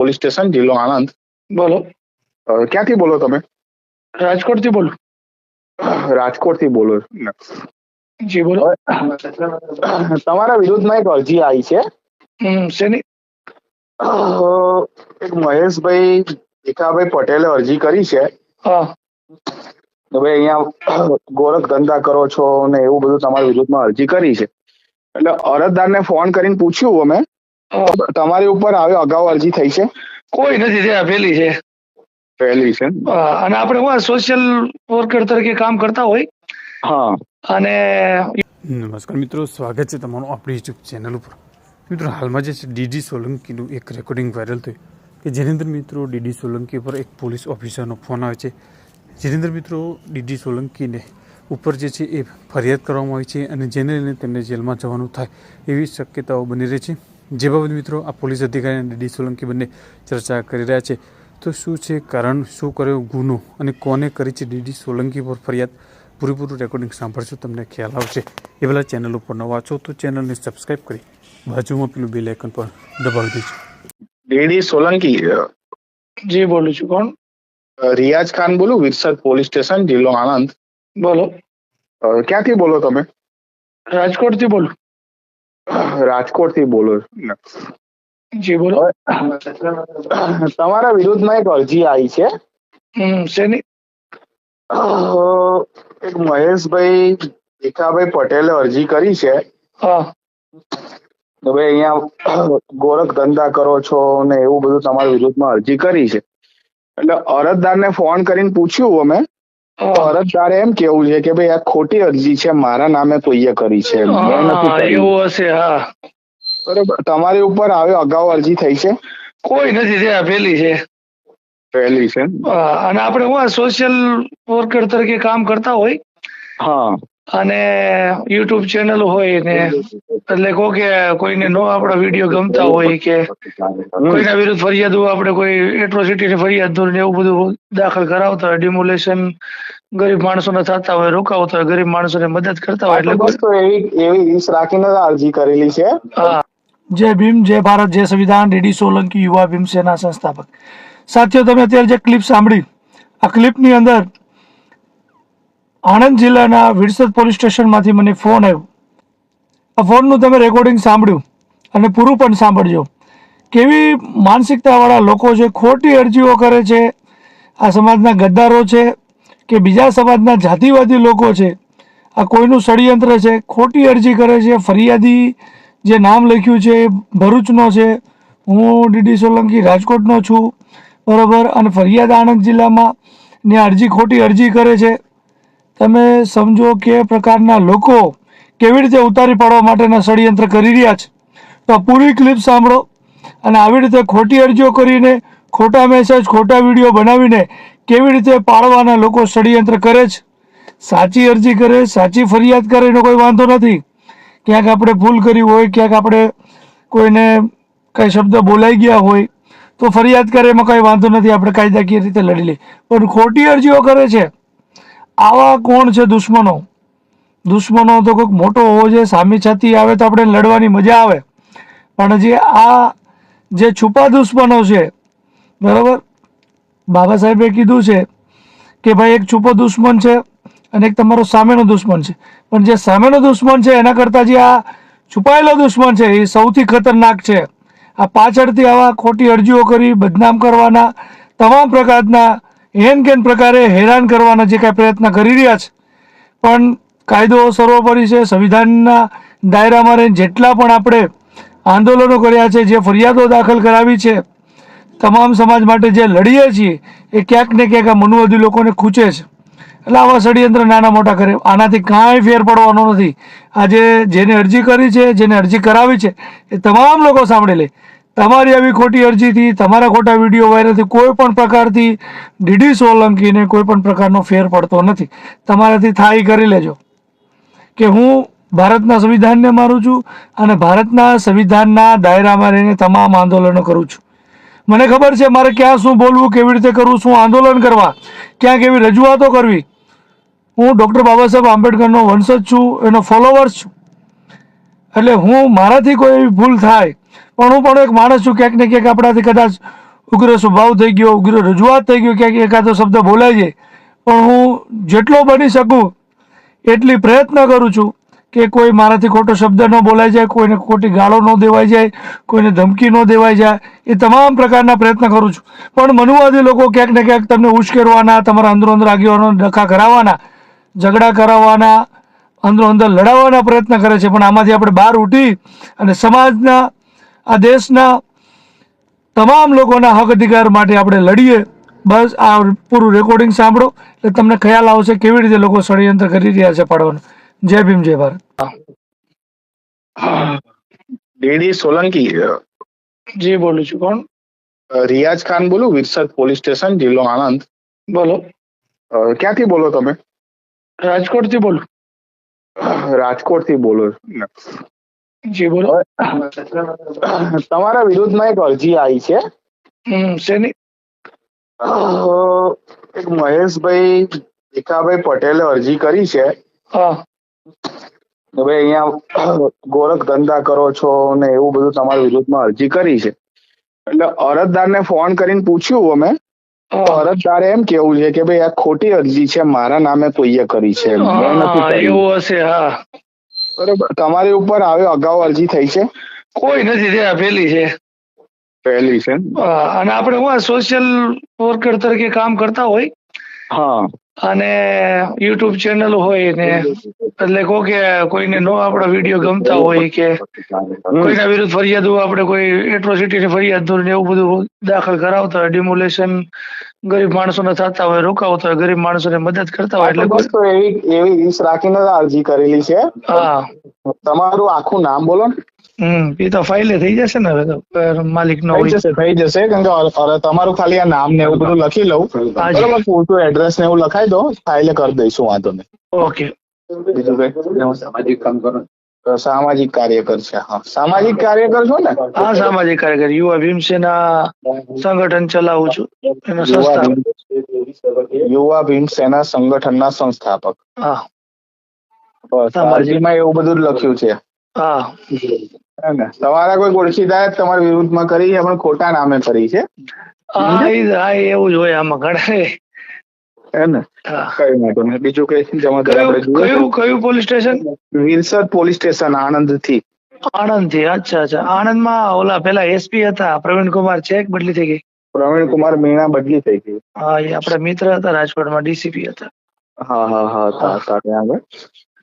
Police station જિલ્લો આણંદ. બોલો. ક્યાંથી બોલો તમે? રાજકોટથી બોલો. રાજકોટથી બોલો. જી બોલો. તમારા વિરુદ્ધમાં એક અરજી આવી છે. શેની? એક મહેશભાઈ ભીખાભાઈ પટેલે અરજી કરી છે. હા. ભાઈ અહીંયા ગોરખ ધંધા કરો છો ને એવું બધું તમારા વિરુદ્ધમાં અરજી કરી છે. એટલે અરજદારને ફોન કરીને પૂછ્યું અમે. તમારી ઉપર આવે અગાઉ અરજી થઈ છે? કોઈ નથી થયા પહેલી છે. પહેલી છે. અને આપણે હું સોશિયલ વર્કર તરીકે કામ કરતા હોય. હા. અને નમસ્કાર મિત્રો સ્વાગત છે તમારું આપણી યુટ્યુબ ચેનલ ઉપર. મિત્રો હાલમાં જે છે ડીડી સોલંકીનું એક રેકોર્ડિંગ વાયરલ થયું કે જેની અંદર મિત્રો ડીડી સોલંકી ઉપર એક પોલીસ ઓફિસરનો ફોન આવે છે. જેની અંદર મિત્રો ડીડી સોલંકીને ઉપર જે છે એ ફરિયાદ કરવામાં આવી છે અને જેને લઈને તેમને જેલમાં જવાનું થાય એવી શક્યતાઓ બની રહી છે. જે બાબત મિત્રો આ પોલીસ અધિકારી અને ડીડી સોલંકી બંને ચર્ચા કરી રહ્યા છે. તો શું છે કારણ? શું કર્યો ગુનો? અને કોને કરી છે? ડીડી સોલંકી પર ફરિયાદ. પૂરેપૂરું રેકોર્ડિંગ સાંભળશો તમને ખ્યાલ આવશે. એ પહેલાં ચેનલ ઉપર નવા છો તો ચેનલને સબસ્ક્રાઈબ કરી બાજુમાં પેલું બેલ આઇકન પર દબાવી દેજો. ડીડી સોલંકી જી બોલું છું કોણ? રિયાઝ ખાન બોલું વિરસદ પોલીસ સ્ટેશન જિલ્લો આણંદ. બોલો. ક્યાંથી બોલો તમે? રાજકોટથી બોલું. રાજકોટથી બોલો જી બોલો. તમારા વિરુદ્ધમાં એક અરજી આવી છે. શેની? એક મહેશભાઈ ભીખાભાઈ પટેલે અરજી કરી છે. હવે અહીંયા ગોરખ ધંધા કરો છો ને એવું બધું તમારા વિરુદ્ધમાં અરજી કરી છે. એટલે અરજદારને ફોન કરીને પૂછ્યું અમે. અરજદારે એમ કેવું છે કે ભાઈ આ ખોટી અરજી છે મારા નામે કોઈએ કરી છે. એવું હશે હા. બરોબર તમારી ઉપર આવે અગાઉ અરજી થઈ છે? કોઈ નથી થયા પેલી છે. પહેલી છે. અને આપણે હું સોશિયલ વર્કર તરીકે કામ કરતા હોય? હા. અને યુટ્યુબ ચેનલ હોય ને એટલે કહો કે કોઈને નો આપણા વીડિયો ગમતા હોય કે કોઈના વિરુદ્ધ ફરિયાદો આપણે કોઈ એટ્રોસિટી ફરિયાદ ને એવું બધું દાખલ કરાવતા હોય ડિમોલેશન ગરીબ માણસોને થતા હોય રોકાવતા હોય ગરીબ માણસોને મદદ કરતા હોય એટલે એવી એવી રીસ રાખીને અરજી કરેલી છે. હા. જય ભીમ જય ભારત જય સંવિધાન ડીડી સોલંકી યુવા ભીમસેના સંસ્થાપક. સાથીઓ તમે અત્યારે જે ક્લિપ સાંભળી આ ક્લિપની અંદર આણંદ જિલ્લાના વિરસદ પોલીસ સ્ટેશનમાંથી મને ફોન આવ્યો. આ ફોનનું તમે રેકોર્ડિંગ સાંભળ્યું અને પૂરું પણ સાંભળજો. કેવી માનસિકતાવાળા લોકો છે, ખોટી અરજીઓ કરે છે, આ સમાજના ગદ્દારો છે કે બીજા સમાજના જાતિવાદી લોકો છે, આ કોઈનું ષડયંત્ર છે, ખોટી અરજી કરે છે, ફરિયાદી જે નામ લખ્યું છે, ભરૂચનો છે, હું ડીડી સોલંકી રાજકોટનો છું, બરાબર, અને ફરિયાદ આણંદ જિલ્લામાં ને અરજી ખોટી અરજી કરે છે તમે સમજો કે પ્રકારના લોકો કેવી રીતે ઉતારી પાડવા માટેના ષડયંત્ર કરી રહ્યા છે. તો પૂરી ક્લિપ સાંભળો અને આવી રીતે ખોટી અરજીઓ કરીને, ખોટા મેસેજ ખોટા વીડિયો બનાવીને કેવી રીતે પાડવાના લોકો ષડયંત્ર કરે છે. સાચી અરજી કરે, સાચી ફરિયાદ કરે એનો કોઈ વાંધો નથી. ક્યાંક આપણે ભૂલ કરી હોય, ક્યાંક આપણે કોઈને કંઈ શબ્દ બોલાઈ ગયા હોય, તો ફરિયાદ કરે એમાં કંઈ વાંધો નથી, આપણે કાયદાકીય રીતે લડી લઈએ. પણ ખોટી અરજીઓ કરે છે આવા કોણ છે દુશ્મનો? દુશ્મનો તો કોઈક મોટો હોવો જોઈએ, સામી છાતી આવે તો આપણે લડવાની મજા આવે. પણ જે આ જે છુપા દુશ્મનો છે, બરાબર? બાબા સાહેબે કીધું છે કે ભાઈ એક છુપો દુશ્મન છે અને એક તમારો સામેનો દુશ્મન છે. પણ જે સામેનો દુશ્મન છે, એના કરતાં જે આ છુપાયેલો દુશ્મન છે, એ સૌથી ખતરનાક છે. આ પાછળથી આવા ખોટી અરજીઓ કરી, બદનામ કરવાના તમામ પ્રકારના હેન કેન પ્રકારે હેરાન કરવાના જે કાંઈ પ્રયત્ન કરી રહ્યા છે. પણ કાયદો સર્વોપરી છે. સંવિધાનના દાયરામાં રહીને જેટલા પણ આપણે આંદોલનો કર્યા છે, જે ફરિયાદો દાખલ કરાવી છે, તમામ સમાજ માટે જે લડીએ છીએ, એ ક્યાંક ને ક્યાંક આ મનુવાદી લોકોને ખૂંચે છે. એટલે આવા ષડયંત્ર નાના મોટા કરે. આનાથી કાંઈ ફેર પડવાનો નથી. આજે જેને અરજી કરી છે, જેને અરજી કરાવી છે, એ તમામ લોકો સાંભળી લે. તમારી આવી ખોટી અરજીથી, તમારા ખોટા વીડિયો વાયરલથી કોઈ પણ પ્રકારથી ડીડી સોલંકીને કોઈ પણ પ્રકારનો ફેર પડતો નથી. તમારાથી થાય કરી લેજો. કે હું ભારતના સંવિધાનને મારું છું અને ભારતના સંવિધાનના દાયરામાં રહીને તમામ આંદોલનો કરું છું. મને ખબર છે મારે ક્યાં શું બોલવું, કેવી રીતે કરવું, શું આંદોલન કરવા, ક્યાં કેવી રજૂઆતો કરવી. હું ડૉક્ટર બાબા સાહેબ આંબેડકરનો વંશજ છું, એનો ફોલોવર્સ છું. એટલે હું મારાથી કોઈ ભૂલ થાય પણ હું પણ એક માણસ છું, ક્યાંક ને ક્યાંક આપણાથી કદાચ ઉગ્ર સ્વભાવ થઈ ગયો, ઉગ્ર રજૂઆત થઈ ગયો, ક્યાંક એકાદો શબ્દ બોલાય છે. પણ હું જેટલો બની શકું, એટલી પ્રયત્ન કરું છું કે કોઈ મારાથી ખોટો શબ્દ ન બોલાઈ જાય, કોઈને ખોટી ગાળો ન દેવાઈ જાય, કોઈને ધમકી ન દેવાઈ જાય, એ તમામ પ્રકારના પ્રયત્ન કરું છું. પણ મનુવાદી લોકો ક્યાંક ને ક્યાંક તમને ઉશ્કેરવાના, તમારા અંદરો અંદર આગેવાનો ડખા કરાવવાના, ઝઘડા કરાવવાના, અંદરો અંદર લડાવવાના પ્રયત્ન કરે છે. પણ આમાંથી આપણે બહાર ઉઠી અને સમાજના આ દેશના તમામ લોકોના હક અધિકાર માટે આપણે લડીએ. બસ આ પૂરું રેકોર્ડિંગ સાંભળો. એટલે તમને ખ્યાલ આવશે કેવી રીતે લોકો ષડયંત્ર કરી રહ્યા છે પાડવાનું. જય ભીમ જય ભારત. ડીડી સોલંકી જી બોલું છું. કોણ? રિયાઝ ખાન બોલું વિરસદ પોલીસ સ્ટેશન જિલ્લો આણંદ. બોલો. ક્યાંથી બોલો તમે? રાજકોટથી બોલું. રાજકોટથી બોલો જી બોલો. તમારા વિરુદ્ધમાં એક અરજી આવી છે. શેની? એક મહેશભાઈ ભીખાભાઈ પટેલે અરજી કરી છે. ભાઈ અહીંયા ગોરખ ધંધા કરો છો ને એવું બધું તમારા વિરુદ્ધમાં અરજી કરી છે. એટલે અરજદારને ફોન કરીને પૂછ્યું અમે. અરજદારે એમ કેવું છે કે ભાઈ આ ખોટી અરજી છે મારા નામે કોઈએ કરી છે. એવું હશે હા. બરોબર. તમારી ઉપર આવે અગાઉ અરજી થઈ છે? કોઈ નથી થયા પહેલી છે. પહેલી છે. અને આપણે હું સોશિયલ વર્કર તરીકે કામ કરતા હોય. હા. અને યુટ્યુબ ચેનલ હોય ને એટલે કહો કે કોઈને નો આપણો વીડિયો ગમતા હોય કે કોઈના વિરુદ્ધ ફરિયાદો આપણે કોઈ એટ્રોસિટી ની ફરિયાદ ને એવું બધું દાખલ કરાવતા હોય ડિમોલેશન ગરીબ માણસોને થતા હોય રોકાવતા હોય ગરીબ માણસોને મદદ કરતા હોય એટલે તો એવી એવી રીસ રાખીને અરજી કરેલી છે. હા. તમારું આખું નામ બોલો ને. હમ એ તો ફાઇલે થઈ જશે ને હવે તો માલિક નો થઈ જશે થઈ જશે કેમ કે તમારું ખાલી આ નામ ને એવું બધું લખી લઉં. બરોબર પૂરતું એડ્રેસ ને એવું લખાઈ દો ફાઇલે કરી દઈશું વાંધો નહીં. ઓકે. બીજું કઈ? સામાજિક કામ કરો. સામાજિક કાર્યકર છે હા. સામાજિક કાર્યકર છો ને? હા સામાજિક કાર્યકર. યુવા ભીમસેના સંગઠન ચલાવું છું. એનો યુવા સંસ્થા યુવા ભીમ સંગઠનના સંસ્થાપક. હા. અરજીમાં એવું બધું જ લખ્યું છે. હા? તમારા કોઈ ઓળખીતા તમારા વિરુદ્ધમાં કરી છે? પણ ખોટા નામે કરી છે? હા એવું જ હોય આમાં ઘણા હે ને. કઈ વાંધો નહીં. બીજું કઈ જમા કયું કયું પોલીસ સ્ટેશન વિલસદ પોલીસ સ્ટેશન આણંદથી આણંદથી અચ્છા અચ્છા. આણંદમાં ઓલા પેલા એસપી હતા પ્રવીણ કુમાર છે બદલી થઈ ગઈ. પ્રવીણ કુમાર મીણા બદલી થઈ ગઈ. હા એ આપણા મિત્ર હતા રાજકોટમાં ડીસીપી હતા. હા હા હા હા. તા ત્યાં આગળ.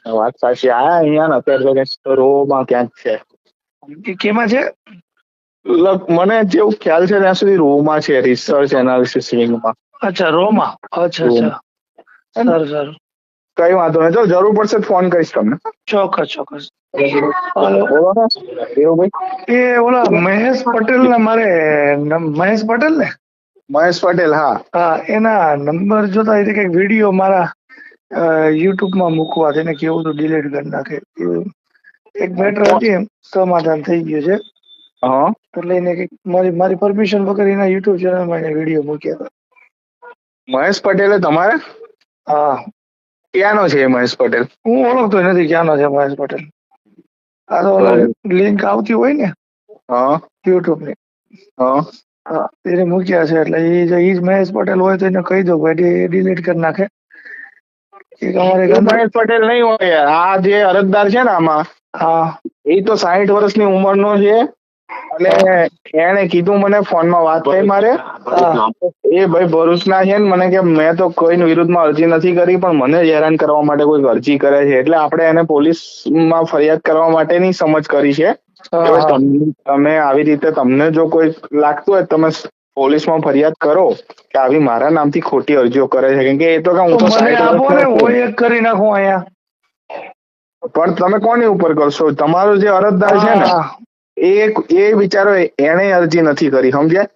વાત સાચી. આ અહીંયા ને અત્યારે તો માં ક્યાંક છે. કેમાં છે? મને જેવું ખ્યાલ છે ત્યાં સુધી રોમાં છે રિસર્ચ એનાલિસિસ વિંગમાં અચ્છા રોમા. અચ્છા અચ્છા. સારું સારું. કઈ વાંધો નહીં. જો જરૂર પડશે ફોન કરીશ તમને. ચોક્કસ ચોક્કસ. એ ઓલા મહેશ પટેલ ને મારે મહેશ પટેલ ને? મહેશ પટેલ હા. હા એના નંબર જોતા એટલે કંઈક વીડિયો મારા યુટ્યુબમાં મૂકવા તેને કેવું તો ડિલીટ કરી નાખે. એક મેટર હતી એમ સમાધાન થઈ ગયું છે. હા. એટલે એને મારી મારી પરમિશન વગર એના યુટ્યુબ ચેનલમાં એને વીડિયો મૂક્યા હતા. મહેશ પટેલે તમારે? હા. ક્યાંનો છે મહેશ પટેલ? હું ઓળખતો નથી ક્યાંનો છે મહેશ પટેલ. આ તો લિંક આવતી હોય ને હા. યુટ્યુબની. હા. હા એને મૂક્યા છે એટલે એ જો ઈ મહેશ પટેલ હોય તો એને કહી દો ભાઈ ડિલીટ કરી નાખે. મહેશ પટેલ નહીં હોય આ જે અરજદાર છે ને આમાં હા. એ તો સાહીઠ વર્ષની ઉંમરનો છે. અને એને કીધું મને ફોનમાં વાત થઈ મારે. એ ભાઈ ભરૂચના છે ને મને કે મેં તો કોઈની વિરુદ્ધમાં અરજી નથી કરી પણ મને હેરાન કરવા માટે કોઈ અરજી કરે છે. એટલે આપણે એને પોલીસમાં ફરિયાદ કરવા માટેની સમજ કરી છે. તમ- આવી રીતે તમને જો કોઈ લાગતું હોય તમે પોલીસમાં ફરિયાદ કરો કે આવી મારા નામથી ખોટી અરજીઓ કરે છે. કેમ કે એ તો કે હું તો તો મને 60 આપો ને વર્ષનો છું. હું એક કરી નાખું અહીંયા. પણ તમે કોની ઉપર કરશો? તમારો જે અરજદાર છે ને. એ એ બિચારો એને અરજી નથી કરી સમજ્યા?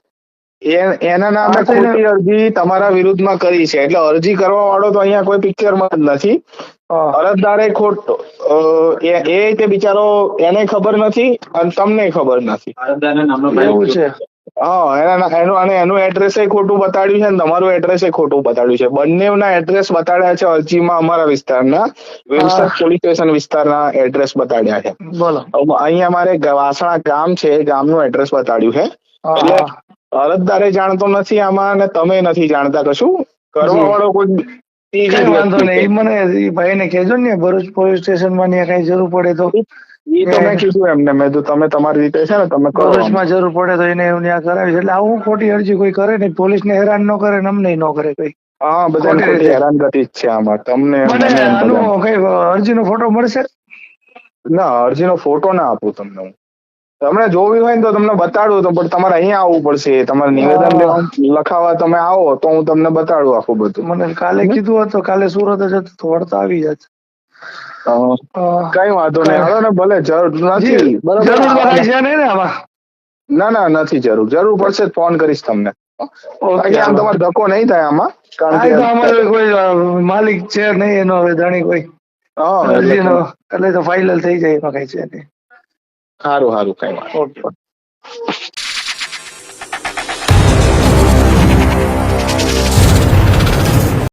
એ- એના નામે ખોટી અરજી તમારા વિરુદ્ધમાં કરી છે. એટલે અરજી કરવા વાળો તો અહીંયા કોઈ પિક્ચરમાં જ નથી. અરજદારે ખોટ અ, એ એ તે બિચારો એને ખબર નથી અને તમને ખબર નથી. એવું છે. હા એના એનું અને એનું એડ્રેસ ખોટું બતાડ્યું છે ને તમારું એડ્રેસ ખોટું બતાડ્યું છે. બંનેના એડ્રેસ બતાડ્યા છે અરજીમાં અમારા વિસ્તારના. પોલીસ સ્ટેશન વિસ્તારના એડ્રેસ બતાડ્યા છે. બોલો. હવે અહીંયા મારે વાસણા ગામ છે ગામનું એડ્રેસ બતાડ્યું છે. એટલે અરજદારે જાણતો નથી આમાં અને તમે નથી જાણતા કશું. કરવા. વાળો કોઈ કઈ વાંધો નહીં. મને ભાઈ ભાઈને કહેજો ને ભરૂચ પોલીસ સ્ટેશનમાં કઈ જરૂર પડે તો. ઈ તો મેં કીધું એમને મેં કીધું તમે તમારી રીતે છે ને તમે ભરૂચમાં જરૂર પડે તો એને એવું ત્યાં કરાવીશ. એટલે આવું ખોટી અરજી કોઈ કરે નહીં. પોલીસ ને હેરાન ન કરે ને અમને ન કરે કઈ. હા બધા ખોટી ખોટી રીતે. જ છે આમાં. તમને કઈ અરજી અરજીનો ફોટો મળશે? ના અરજી નો ફોટો ના આપું તમને હું. તમને જોવી હોય ને તો તમને બતાડું તો પણ તમારે અહીંયા આવવું પડશે. તમારે નિવેદન. લખાવા તમે આવો તો હું તમને બતાડું આખું બધું. મને કાલે કીધું હતું કાલે સુરત જ હતું તો વળતા આવી જાત. અ, કઈ વાંધો નહીં. હાલો ને ભલે જરૂર નથી. જરૂર તો છે નહીં ને આમાં? ના ના નથી જરૂર. જરૂર પડશે ફોન કરીશ તમને. આમ તમારે ધક્કો નહીં થાય આમાં કારણ કે અમારે કોઈ માલિક છે નહીં એનો હવે જાણી કોઈ. હા એટલે તો ફાઇનલ થઈ જાય એમાં કઈ છે નહીં. સારું સારું કઈ વાત ઓકે.